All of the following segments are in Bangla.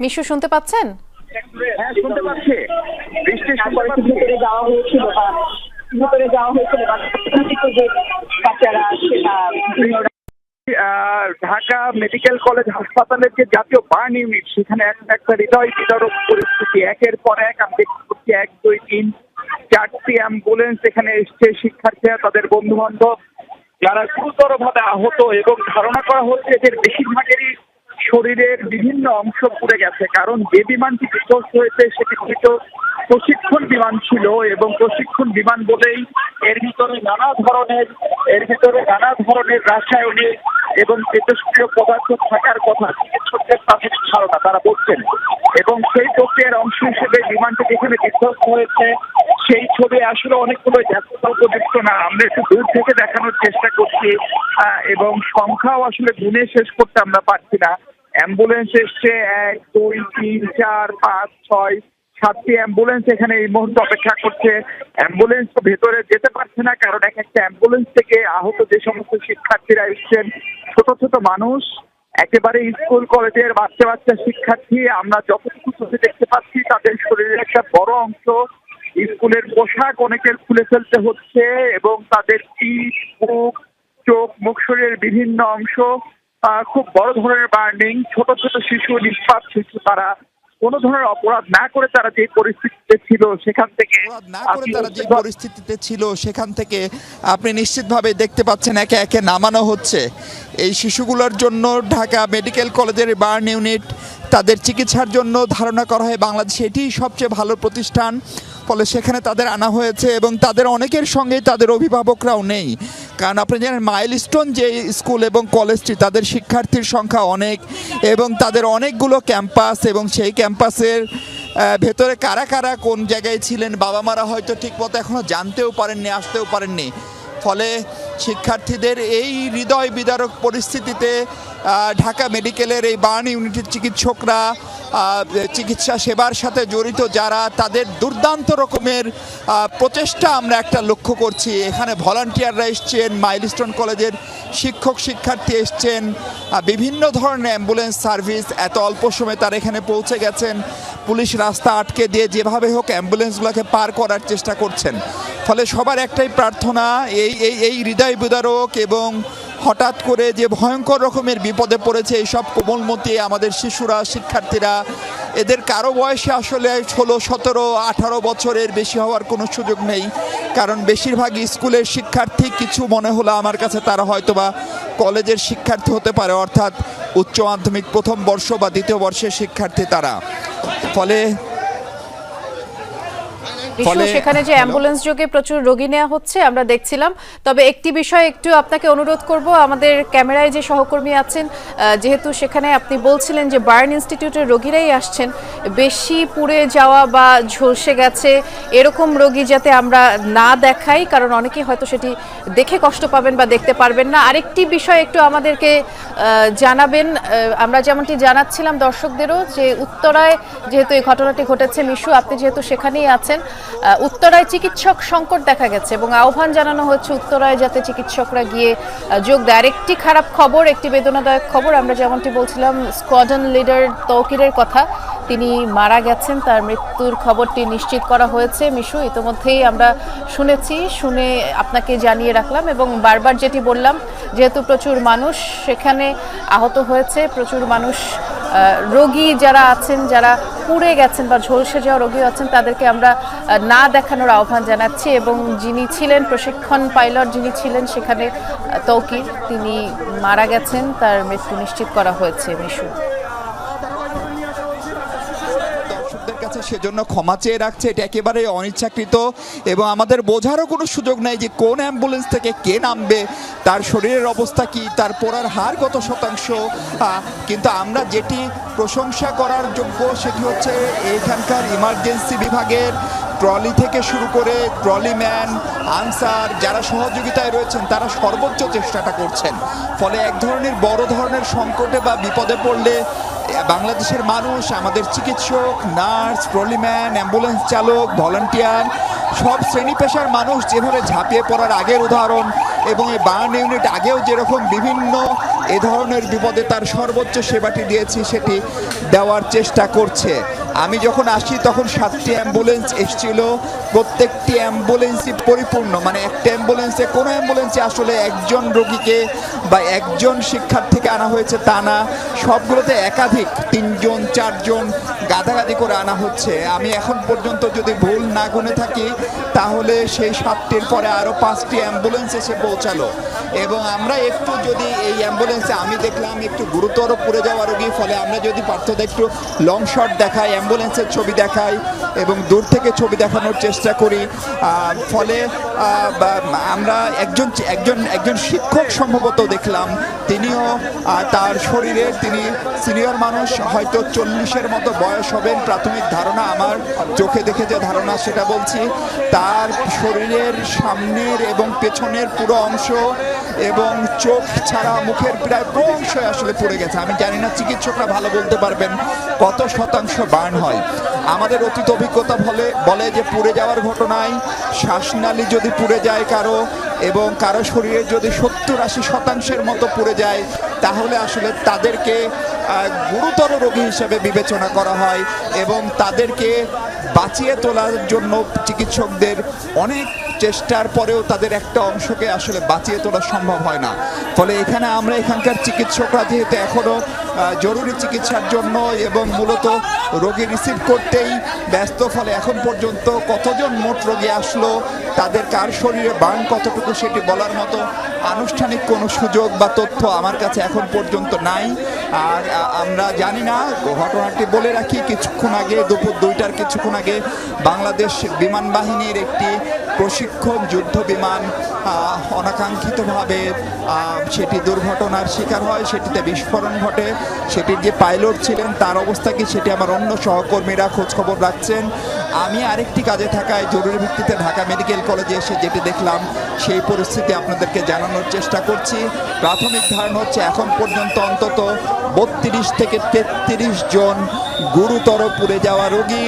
মিশু শুনতে পাচ্ছেন? হ্যাঁ শুনতে যাওয়া হয়েছিল যে ঢাকা মেডিকেল কলেজ হাসপাতালের যে জাতীয় বার্ন ইউনিট, সেখানে একটা হৃদয় বিদারক পরিস্থিতি। একের পর এক আমি দেখতে পাচ্ছি, এক, দুই, তিন, চারটি অ্যাম্বুলেন্স এখানে এসছে, শিক্ষার্থীরা, তাদের বন্ধু বান্ধব যারা গুরুতর ভাবে আহত এবং ধারণা করা হচ্ছে এদের বেশিরভাগেরই শরীরের বিভিন্ন অংশ পুড়ে গেছে। কারণ যে বিমানটি বিধ্বস্ত হয়েছে, সেটি হয়তো প্রশিক্ষণ বিমান ছিল এবং প্রশিক্ষণ বিমান বলেই এর ভিতরে নানা ধরনের, এর ভিতরে নানা ধরনের রাসায়নিক এবং তেজস্ক্রিয় পদার্থ থাকার কথা চিকিৎসকদের প্রাথমিক ধারণা তারা বলছেন। এবং সেই প্রক্রিয়ার অংশ হিসেবে বিমানটি যেখানে বিধ্বস্ত হয়েছে, সেই ছবি আসলে অনেকগুলো ব্যস্ততা উপযুক্ত না। আমরা একটু দূর থেকে দেখানোর চেষ্টা করছি এবং সংখ্যাও আসলে গুনে শেষ করতে আমরা পারছি না। অ্যাম্বুলেন্স এসছে, এক, দুই, তিন, চার, পাঁচ, ছয়, সাতটি অ্যাম্বুলেন্স এখানে এই মুহূর্তে অপেক্ষা করছে। অ্যাম্বুলেন্স ভেতরে যেতে পারছে না, কারণ এক একটা অ্যাম্বুলেন্স থেকে আহত যে সমস্ত শিক্ষার্থীরা এসছেন, ছোট ছোট মানুষ, একেবারে স্কুল, কলেজের বাচ্চা বাচ্চা শিক্ষার্থী, আমরা যতটুকু চোখে দেখতে পাচ্ছি, তাদের শরীরের একটা বড় অংশ স্কুলের পোশাক অনেকের খুলে ফেলতে হচ্ছে এবং তাদের পিঠ বুক, চোখ, মুখ, শরীরের বিভিন্ন অংশ খুব বড় ধরনের বার্নিং ছোট ছোট শিশু নিষ্পাপ শিশু তারা কোনো ধরনের অপরাধ না করে তারা যে পরিস্থিতিতে ছিল সেখান থেকে না করে তারা যে পরিস্থিতিতে ছিল সেখান থেকে আপনি নিশ্চিতভাবে দেখতে পাচ্ছেন একে একে নামানো হচ্ছে। এই শিশুগুলোর জন্য ঢাকা মেডিকেল কলেজের বার্ন ইউনিট তাদের চিকিৎসার জন্য ধারণা করা হয় বাংলাদেশে এটিই সবচেয়ে ভালো প্রতিষ্ঠান। ফলে সেখানে তাদের আনা হয়েছে এবং তাদের অনেকের সঙ্গেই তাদের অভিভাবকরাও নেই। কারণ আপনি জানেন মাইলস্টোন যে স্কুল এবং কলেজটি তাদের শিক্ষার্থীর সংখ্যা অনেক এবং তাদের অনেকগুলো ক্যাম্পাস এবং সেই ক্যাম্পাসের ভেতরে কারা কারা কোন জায়গায় ছিলেন, বাবা মারা হয়তো ঠিকমতো এখনও জানতেও পারেননি, আসতেও পারেননি। ফলে শিক্ষার্থীদের এই হৃদয় বিদারক পরিস্থিতিতে ঢাকা মেডিকেলের এই বার্ন ইউনিটের চিকিৎসকরা চিকিৎসা সেবার সাথে জড়িত যারা, তাদের দুর্দান্ত রকমের প্রচেষ্টা আমরা একটা লক্ষ্য করছি। এখানে ভলান্টিয়াররা এসছেন, মাইলস্টোন কলেজের শিক্ষক শিক্ষার্থী এসছেন বিভিন্ন ধরনের অ্যাম্বুলেন্স সার্ভিস, এত অল্প সময়ে তারা এখানে পৌঁছে গেছেন। পুলিশ রাস্তা আটকে দিয়ে যেভাবে হোক অ্যাম্বুলেন্সগুলোকে পার করার চেষ্টা করছেন। ফলে সবার একটাই প্রার্থনা, এই এই এই হৃদয় বিদারক এবং হঠাৎ করে যে ভয়ঙ্কর রকমের বিপদে পড়েছে এইসব কোমলমতি আমাদের শিশুরা, শিক্ষার্থীরা, এদের কারও বয়সে আসলে ষোলো, সতেরো, আঠারো বছরের বেশি হওয়ার কোনো সুযোগ নেই। কারণ বেশিরভাগ স্কুলের শিক্ষার্থী কিছু মনে হলো আমার কাছে তারা হয়তোবা কলেজের শিক্ষার্থী হতে পারে, অর্থাৎ উচ্চ মাধ্যমিক প্রথম বর্ষ বা দ্বিতীয় বর্ষের শিক্ষার্থী তারা। ফলে ফলে- সেখানে যে অ্যাম্বুলেন্স যোগে প্রচুর রোগী নেওয়া হচ্ছে আমরা দেখছিলাম। তবে একটি বিষয় একটু আপনাকে অনুরোধ করব আমাদের ক্যামেরায় যে সহকর্মী আছেন যেহেতু সেখানে আপনি বলছিলেন যে বার্ন ইনস্টিটিউটের রোগীরাই আসছেন বেশি পুড়ে যাওয়া বা ঝলসে গেছে এরকম রোগী যাতে আমরা না দেখাই কারণ অনেকেই হয়তো সেটি দেখে কষ্ট পাবেন বা দেখতে পারবেন না। আরেকটি বিষয় একটু আমাদেরকে জানাবেন আমরা যেমনটি জানাচ্ছিলাম দর্শকদেরও যে উত্তরায় যেহেতু এই ঘটনাটি ঘটেছে মিশু আপনি যেহেতু সেখানেই আছেন উত্তরায় চিকিৎসক সংকট দেখা গেছে এবং আহ্বান জানানো হচ্ছে উত্তরায় যাতে চিকিৎসকরা গিয়ে যোগ দেয়। আরেকটি খারাপ খবর, একটি বেদনাদায়ক খবর, আমরা যেমনটি বলছিলাম, স্কোয়াডন লিডার তৌকিরের কথা। তিনি মারা গেছেন, তার মৃত্যুর খবরটি নিশ্চিত করা হয়েছে। মিশু, ইতিমধ্যেই আমরা শুনেছি, শুনে আপনাকে জানিয়ে রাখলাম এবং বারবার যেটি বললাম, যেহেতু প্রচুর মানুষ সেখানে আহত হয়েছে, প্রচুর মানুষ রোগী যারা আছেন, যারা পুড়ে গেছেন বা ঝলসে যাওয়া রোগী আছেন, তাদেরকে আমরা না দেখানোর আহ্বান জানাচ্ছি এবং যিনি ছিলেন প্রশিক্ষণ পাইলট যিনি ছিলেন সেখানে তৌকির, তিনি মারা গেছেন, তার মৃত্যু নিশ্চিত করা হয়েছে, মিশু। কাছে সেজন্য ক্ষমা চেয়ে রাখছে। এটা একেবারে অনিচ্ছাকৃত এবং আমাদের বোঝারও কোনো সুযোগ নেই যে কোন অ্যাম্বুলেন্স থেকে কে নামবে, তার শরীরের অবস্থা কি, তার পড়ার হার কত শতাংশ। কিন্তু আমরা যেটি প্রশংসা করার যোগ্য সেটি হচ্ছে এখানকার ইমার্জেন্সি বিভাগের ট্রলি থেকে শুরু করে ট্রলি ম্যান, আনসার যারা সহযোগিতায় রয়েছেন, তারা সর্বোচ্চ চেষ্টাটা করছেন। ফলে এক ধরনের বড় ধরনের সংকটে বা বিপদে পড়লে বাংলাদেশের মানুষ, আমাদের চিকিৎসক, নার্স ট্রলিম্যান অ্যাম্বুলেন্স চালক, ভলান্টিয়ার, সব শ্রেণি পেশার মানুষ যেভাবে ঝাঁপিয়ে পড়ার আগের উদাহরণ এবং এই বার্ন ইউনিট আগেও যেরকম বিভিন্ন এ ধরনের বিপদে তার সর্বোচ্চ সেবাটি দিয়েছি, সেটি দেওয়ার চেষ্টা করছে। আমি যখন আসি, তখন সাতটি অ্যাম্বুলেন্স এসেছিল। প্রত্যেকটি অ্যাম্বুলেন্সই পরিপূর্ণ। মানে একটা অ্যাম্বুলেন্সে কোনো অ্যাম্বুলেন্সে আসলে একজন রোগীকে বা একজন শিক্ষার্থীকে আনা হয়েছে তা না। সবগুলোতে একাধিক, তিনজন, চারজন গাদাগাদি করে আনা হচ্ছে। আমি এখন পর্যন্ত যদি ভুল না গুনে থাকি, তাহলে সেই সাতটির পরে আরও পাঁচটি অ্যাম্বুলেন্স এসে পৌঁছালো। এবং আমরা একটু যদি এই অ্যাম্বুলেন্সে আমি দেখলাম, একটু গুরুতর পড়ে যাওয়া রোগী, ফলে আমরা যদি পার্থক্য একটু লং শট দেখাই অ্যাম্বুলেন্সের ছবি দেখাই এবং দূর থেকে ছবি দেখানোর চেষ্টা করি। ফলে আমরা একজন একজন একজন শিক্ষক সম্ভবত দেখলাম। তিনিও তার শরীরের তিনি সিনিয়র মানুষ, হয়তো চল্লিশের মতো বয়স হবেন, প্রাথমিক ধারণা আমার, চোখে দেখে যে ধারণা সেটা বলছি। তার শরীরের সামনের এবং পেছনের পুরো অংশ এবং চোখ ছাড়া মুখের প্রায় পুরো অংশ আসলে পড়ে গেছে। আমি জানি না চিকিৎসকরা ভালো বলতে পারবেন কত শতাংশ বার্ন হয়। আমাদের অতীত অভিজ্ঞতা বলে বলে যে পুড়ে যাওয়ার ঘটনায় শ্বাসনালী যদি পুড়ে যায় কারও এবং কারও শরীরে যদি সত্তর আশি শতাংশের মতো পুড়ে যায়, তাহলে আসলে তাদেরকে গুরুতর রোগী হিসেবে বিবেচনা করা হয় এবং তাদেরকে বাঁচিয়ে তোলার জন্য চিকিৎসকদের অনেক চেষ্টার পরেও তাদের একটা অংশকে আসলে বাঁচিয়ে তোলা সম্ভব হয় না। ফলে এখানে আমরা এখানকার চিকিৎসকরা যেহেতু এখনও জরুরি চিকিৎসার জন্য এবং মূলত রোগী রিসিভ করতেই ব্যস্ত, ফলে এখন পর্যন্ত কতজন মোট রোগী আসলো, তাদের কার শরীরে বার্ন কতটুকু সেটি বলার মতো আনুষ্ঠানিক কোনো সুযোগ বা তথ্য আমার কাছে এখন পর্যন্ত নাই। আর আমরা জানি না, ঘটনাটি বলে রাখি, কিছুক্ষণ আগে, দুপুর দুইটার কিছুক্ষণ আগে বাংলাদেশ বিমান বাহিনীর একটি প্রশিক্ষণ যুদ্ধ বিমান অনাকাঙ্ক্ষিতভাবে সেটি দুর্ঘটনার শিকার হয়, সেটিতে বিস্ফোরণ ঘটে, সেটির যে পাইলট ছিলেন তার অবস্থা কি সেটি আমার অন্য সহকর্মীরা খোঁজখবর রাখছেন। আমি আরেকটি কাজে থাকায় জরুরি ভিত্তিতে ঢাকা মেডিকেল কলেজে এসে যেটি দেখলাম, সেই পরিস্থিতি আপনাদেরকে জানানোর চেষ্টা করছি। প্রাথমিক ধারণা হচ্ছে এখন পর্যন্ত অন্তত বত্রিশ থেকে তেত্রিশ জন গুরুতর পুড়ে যাওয়া রোগী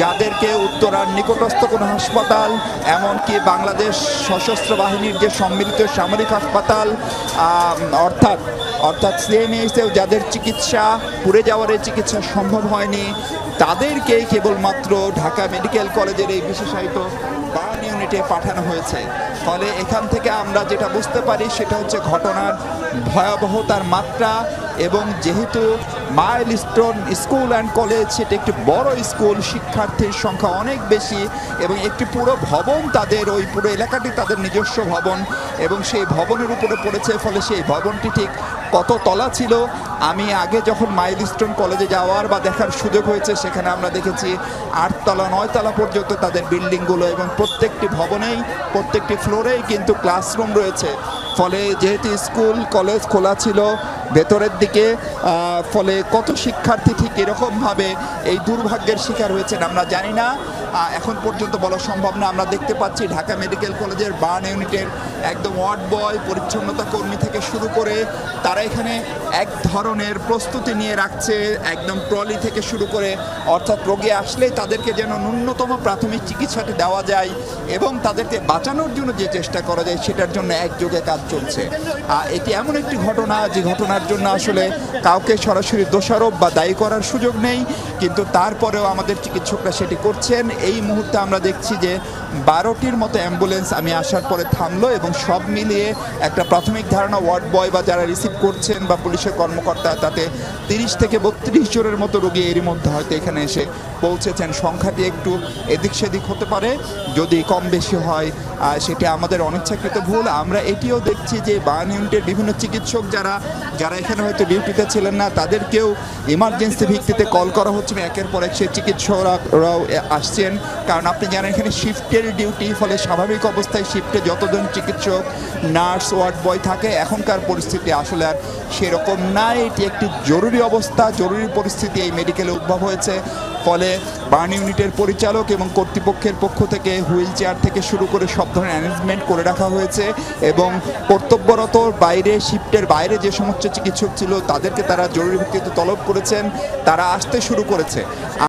যাদেরকে উত্তরার নিকটস্থ কোনো হাসপাতাল, এমনকি বাংলাদেশ সশস্ত্র বাহিনীর যে সম্মিলিত সামরিক হাসপাতাল অর্থাৎ অর্থাৎ সিএমএইচেও যাদের চিকিৎসা, পুড়ে যাওয়ার চিকিৎসা সম্ভব হয়নি, তাদেরকেই কেবলমাত্র ঢাকা মেডিকেল কলেজের এই বিশেষায়িত বার্ন ইউনিটে পাঠানো হয়েছে। ফলে এখান থেকে আমরা যেটা বুঝতে পারি, সেটা হচ্ছে ঘটনার ভয়াবহতার মাত্রা এবং যেহেতু milestone school and college, সেটা একটি বড় স্কুল, শিক্ষার্থীর সংখ্যা অনেক বেশি এবং একটি পুরো ভবন তাদের, ওই পুরো এলাকাটি তাদের নিজস্ব ভবন এবং সেই ভবনের উপরে পড়েছে, ফলে সেই ভবনটি ঠিক কত তলা ছিল, আমি আগে যখন মাইল স্টোন কলেজে যাওয়ার বা দেখার সুযোগ হয়েছে, সেখানে আমরা দেখেছি আটতলা, নয়তলা পর্যন্ত তাদের বিল্ডিংগুলো এবং প্রত্যেকটি ভবনেই, প্রত্যেকটি ফ্লোরেই কিন্তু ক্লাসরুম রয়েছে। ফলে যেহেতু স্কুল, কলেজ খোলা ছিল ভেতরের দিকে ফলে কত শিক্ষার্থী ঠিক এরকমভাবে এই দুর্ভাগ্যের শিকার হয়েছেন, আমরা জানি না। এখন পর্যন্ত বলা সম্ভব না, আমরা দেখতে পাচ্ছি ঢাকা মেডিকেল কলেজের বার্ন ইউনিটের একদম ওয়ার্ড বয়, পরিচ্ছন্নতা কর্মী থেকে শুরু করে তারা এখানে এক ধরনের প্রস্তুতি নিয়ে রাখছে, একদম ট্রলি থেকে শুরু করে অর্থাৎ রোগী আসলেই তাদেরকে যেন ন্যূনতম প্রাথমিক চিকিৎসাটি দেওয়া যায় এবং তাদেরকে বাঁচানোর জন্য যে চেষ্টা করা যায় সেটার জন্য একযোগে কাজ চলছে। এটি এমন একটি ঘটনা, যে ঘটনার জন্য আসলে কাউকে সরাসরি দোষারোপ বা দায়ী করার সুযোগ নেই, কিন্তু তারপরেও আমাদের চিকিৎসকরা সেটি করছেন। এই মুহূর্তে আমরা দেখছি যে বারোটির মতো অ্যাম্বুলেন্স আমি আসার পরে থামলো এবং সব মিলিয়ে একটা প্রাথমিক ধারণা ওয়ার্ড বয় বা যারা রিসিভ করছেন বা পুলিশের কর্মকর্তা, তাতে তিরিশ থেকে বত্রিশ জনের মতো রোগী এরই মধ্যে হয়তো এখানে এসে পৌঁছেছেন। সংখ্যাটি একটু এদিক সেদিক হতে পারে, যদি কম বেশি হয় সেটি আমাদের অনিচ্ছাকৃত ভুল। আমরা এটিও দেখছি যে বার্ন ইউনিটের বিভিন্ন চিকিৎসক যারা যারা এখানে হয়তো ডিউটিতে ছিলেন না, তাদেরকেও ইমার্জেন্সি ভিত্তিতে কল করা হচ্ছে একের পর এক সে চিকিৎসকরাও আসছেন। কারণ আপনি জানেন, এখানে শিফটের ডিউটি ফলে স্বাভাবিক অবস্থায় শিফটে যতজন চিকিৎসক নার্স ওয়ার্ড বয় থাকে, এখনকার পরিস্থিতি আসলে আর সেরকম না। এটি একটি জরুরি অবস্থা, জরুরি পরিস্থিতি এই মেডিকেলে উদ্ভব হয়েছে। ফলে বার্ন ইউনিটের পরিচালক এবং কর্তৃপক্ষের পক্ষ থেকে হুইল চেয়ার থেকে শুরু করে সব ধরনের অ্যারেঞ্জমেন্ট করে রাখা হয়েছে এবং কর্তব্যরত বাইরে, শিফটের বাইরে যে সমস্ত চিকিৎসক ছিল, তাদেরকে তারা জরুরি ভিত্তিতে তলব করেছেন, তারা আসতে শুরু করেছে।